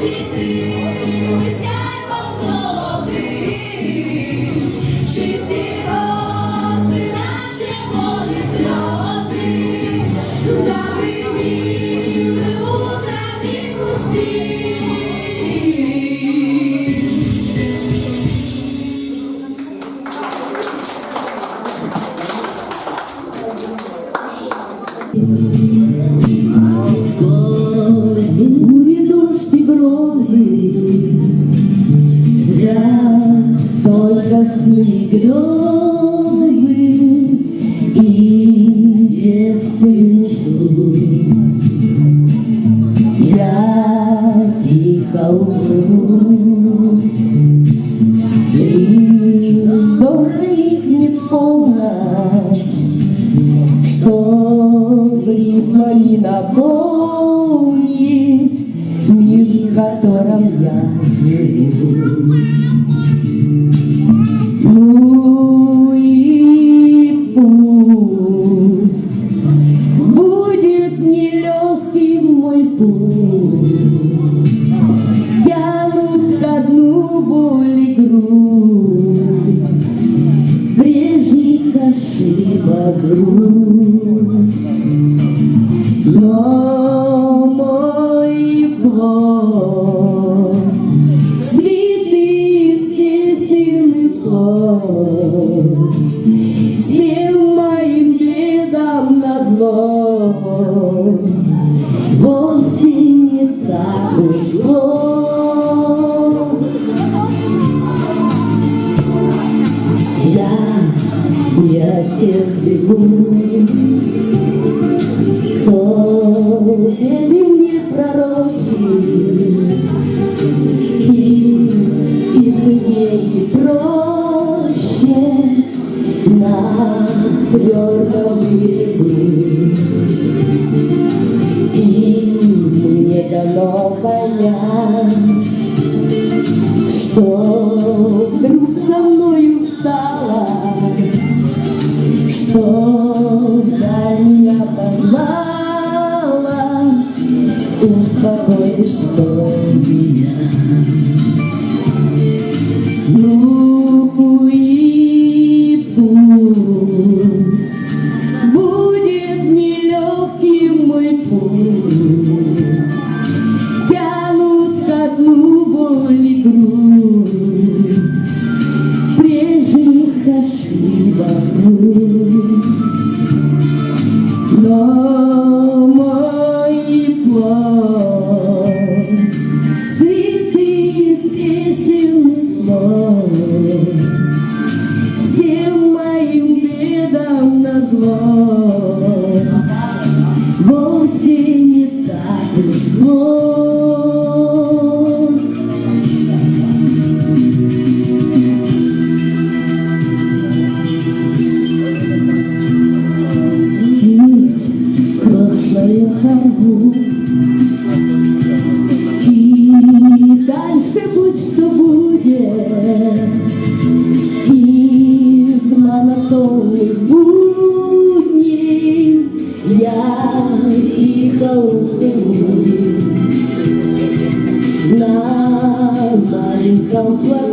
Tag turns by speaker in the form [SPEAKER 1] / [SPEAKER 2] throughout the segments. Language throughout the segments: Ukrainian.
[SPEAKER 1] Світилися красный гроб. amor. на
[SPEAKER 2] твердом берегу. И мне дано понять, что вдруг со мною стало, что вдаль меня познала, успокоишь, что
[SPEAKER 1] Oh.
[SPEAKER 3] don't.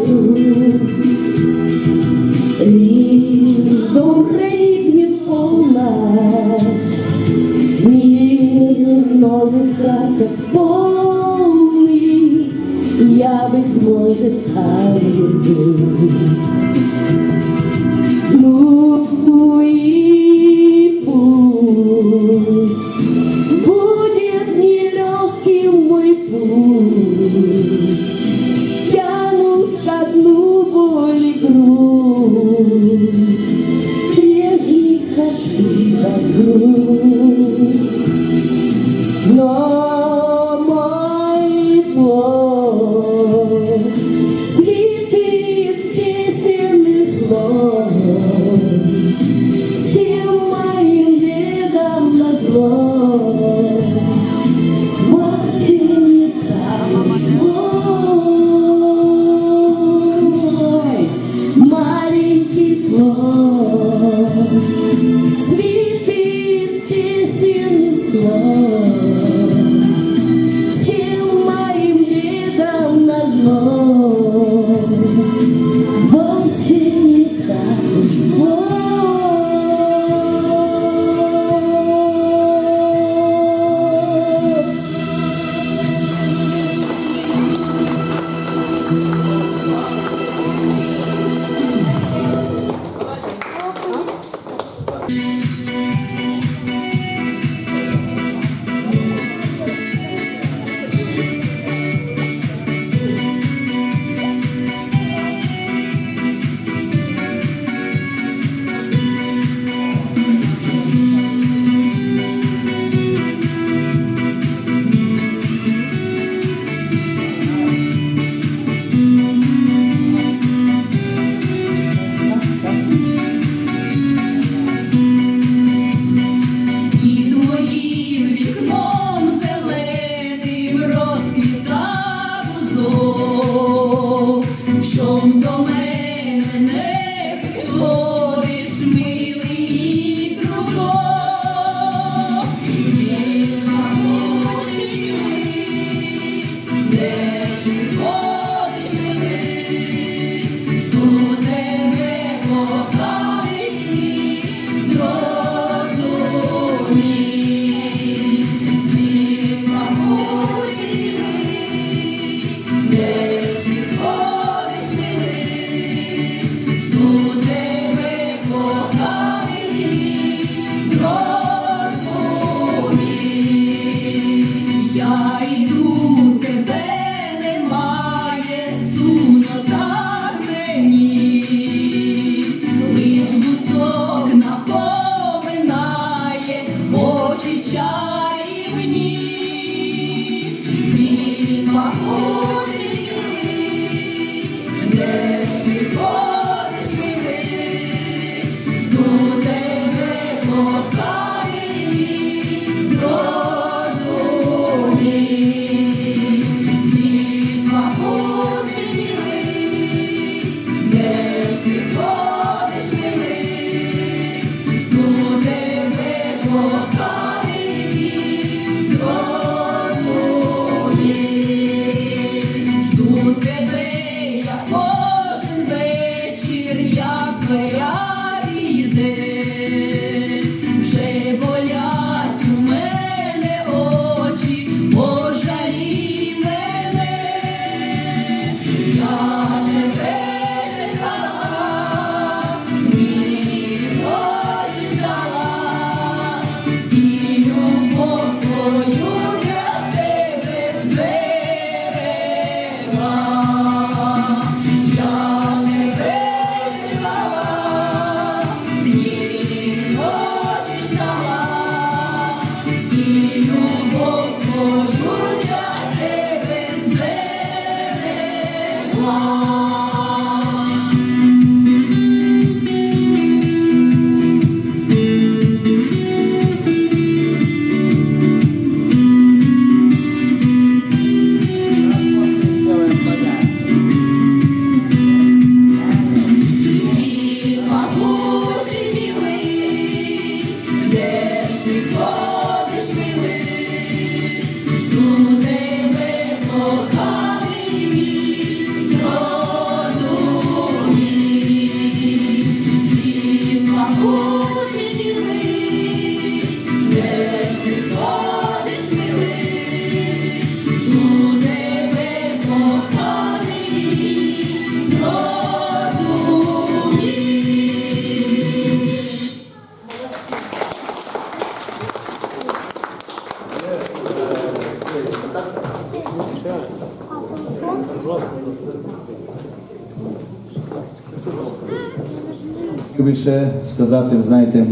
[SPEAKER 3] Ще сказати, ви знаєте,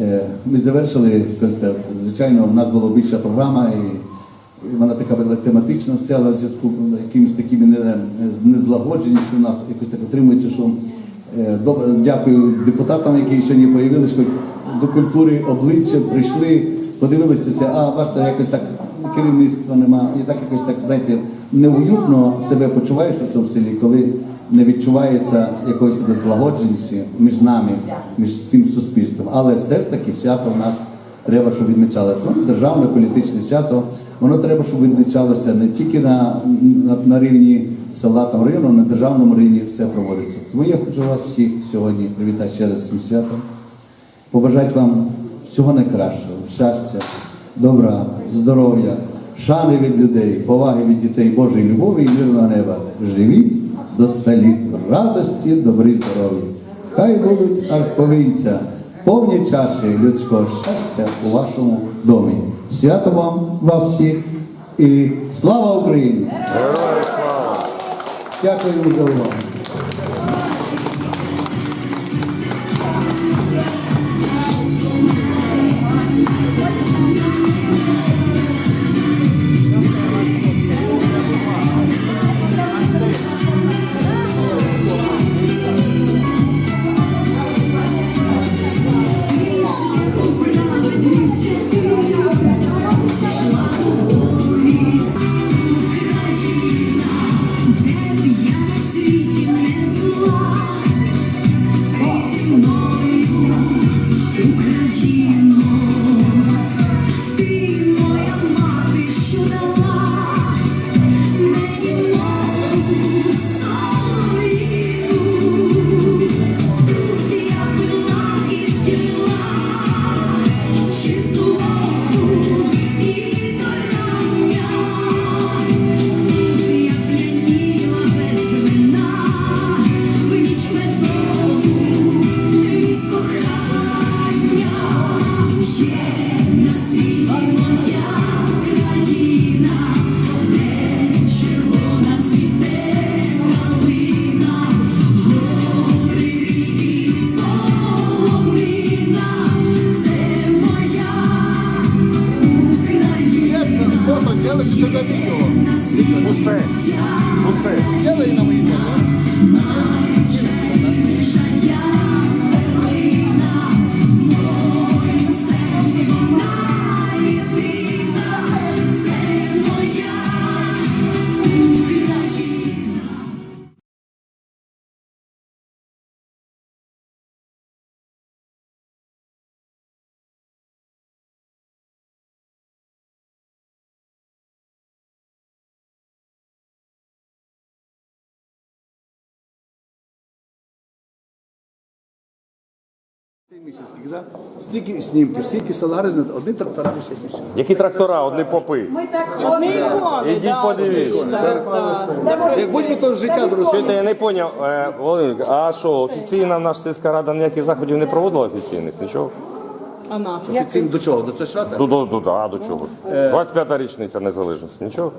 [SPEAKER 3] е, ми завершили концерт. Звичайно, в нас була більша програма, і вона така була тематична, все, але в зв'язку з якимись такими не- незлагодженістю у нас якось так отримується, що е, добре, дякую депутатам, які сьогодні появилися, хоч до культури обличчя прийшли, подивилися а бачите, якось так керівництва нема, і так якось так, знаєте, неуютно себе почуваєш у цьому селі, коли не відчувається якоїсь такої злагодженості між нами, між цим суспільством. Але все ж таки свято в нас треба, щоб відмічалося. Державне політичне свято. Воно треба, щоб відмічалося не тільки на, на, на рівні села там району, на державному рівні все проводиться. Тому я хочу вас всіх сьогодні привітати ще раз цим святом. Побажати вам всього найкращого, щастя, добра, здоров'я, шани від людей, поваги від дітей, Божої любові і мирного неба. Живіть до ста літ, радості, добрі, здоров'я. Хай будуть аж повінця, повні чаші людського щастя у вашому домі. Свято вам вас всіх і слава Україні!
[SPEAKER 4] Героям слава!
[SPEAKER 3] Дякую за увагу. Да? Стільки снімків, стільки салари, одні трактора більше.
[SPEAKER 4] Які трактора, одні попи. Ідіть подивіться.
[SPEAKER 3] Як будь-би то життя друзі.
[SPEAKER 4] Чуєте, я не поняв, е, Володимир, а що, офіційна наша сільська рада ніяких заходів не проводила офіційних? Нічого?
[SPEAKER 3] Офіційно до чого? До цього свята?
[SPEAKER 4] До, до, до, а до чого? 25-та річниця незалежності. Нічого?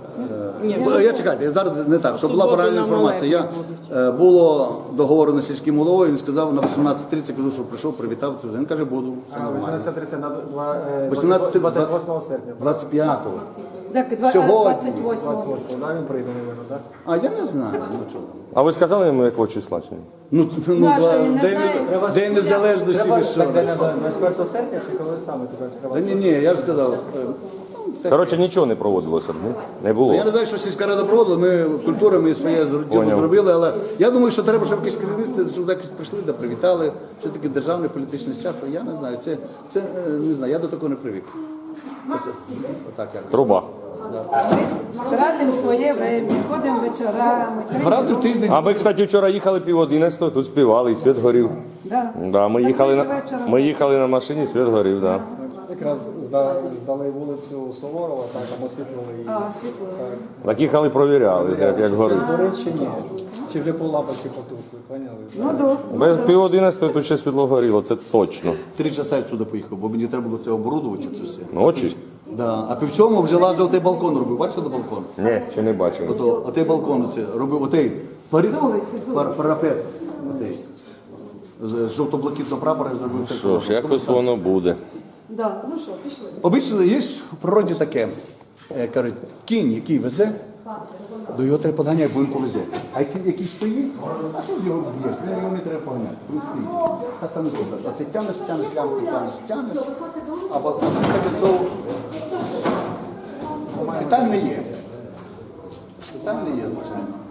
[SPEAKER 3] Бо Я чекайте, я зараз не так, щоб була правильна інформація. Я е, було договорено з сільським головою, він сказав на 18.30, кажу, що прийшов, привітав. Він каже, буду, все нормально.
[SPEAKER 5] 18.30 на два- е,
[SPEAKER 3] 18,
[SPEAKER 5] 28 серпня.
[SPEAKER 3] 25-го.
[SPEAKER 6] Так, два-
[SPEAKER 3] Сьогодні.
[SPEAKER 6] 28-го.
[SPEAKER 5] Да, він прийде, мабуть, так?
[SPEAKER 3] А я не знаю, ну чого.
[SPEAKER 4] А ви сказали йому, якого числа чи ні?
[SPEAKER 3] Ну, ну,
[SPEAKER 6] Ну, а що,
[SPEAKER 3] да,
[SPEAKER 6] він не
[SPEAKER 3] день,
[SPEAKER 6] знає?
[SPEAKER 3] не- день незалежності,
[SPEAKER 5] Треба
[SPEAKER 3] ви що?
[SPEAKER 5] так день на 24 серпня, чи коли саме ти кажеш, треба?
[SPEAKER 3] Та ні, ні, я б сказав. е,
[SPEAKER 4] Коротше, нічого не проводилося, ні? Не було.
[SPEAKER 3] Я не знаю, що сільська рада проводила, ми культура, ми своє діло
[SPEAKER 4] Поняв.
[SPEAKER 3] зробили, але я думаю, що треба, щоб якісь керівництво, щоб якось прийшли, да привітали, що таке державне політичне свято. Я не знаю. Це, це е, не знаю, я до такого не привик. Оце, отак якось.
[SPEAKER 4] Труба.
[SPEAKER 6] Ми тратимо своє время, ходимо вечорами.
[SPEAKER 3] Раз в тиждень.
[SPEAKER 4] А ми, кстати, вчора їхали пів одинадцятого, тут співали, і світ горів.
[SPEAKER 6] Да.
[SPEAKER 4] Да, ми
[SPEAKER 6] Так
[SPEAKER 4] їхали на
[SPEAKER 6] вечором.
[SPEAKER 4] ми їхали на машині, світ горів, да.
[SPEAKER 5] Якраз зда- здали вулицю Суворова, так, там освітлили її.
[SPEAKER 6] А, світло.
[SPEAKER 4] Так їхали, провіряли, як, як горить.
[SPEAKER 5] До речі, ні. Чи вже по лапочки потухли, поняли?
[SPEAKER 6] Ну, до.
[SPEAKER 4] Без пів одинадцятого тут ще світло горіло, це точно.
[SPEAKER 3] Три часа я сюди поїхав, бо мені треба було це оборудувати, це все.
[SPEAKER 4] Ночі?
[SPEAKER 3] Да. А цьому вже лазив той балкон робив. Бачили балкон?
[SPEAKER 4] Ні, ще не бачив.
[SPEAKER 3] Ото, отей балкон оце робив, отей
[SPEAKER 6] З з
[SPEAKER 3] пар, парапет. Отей. з жовто-блакитного прапора зробив цей
[SPEAKER 4] Що ж, якось воно буде.
[SPEAKER 6] Да. Ну що, пішли.
[SPEAKER 3] Обично є в природі таке. е, Кажуть, кінь, який везе, до його треба поганяти, бо він повезе. А який, який стоїть, а що ж його б'єш? Ну, Його не треба поганяти. Він стоїть. Та саме добре. Оце тянеш, тянеш лямку, тянеш, тянеш. Або це до цього. Питань не є. Питань не є, звичайно.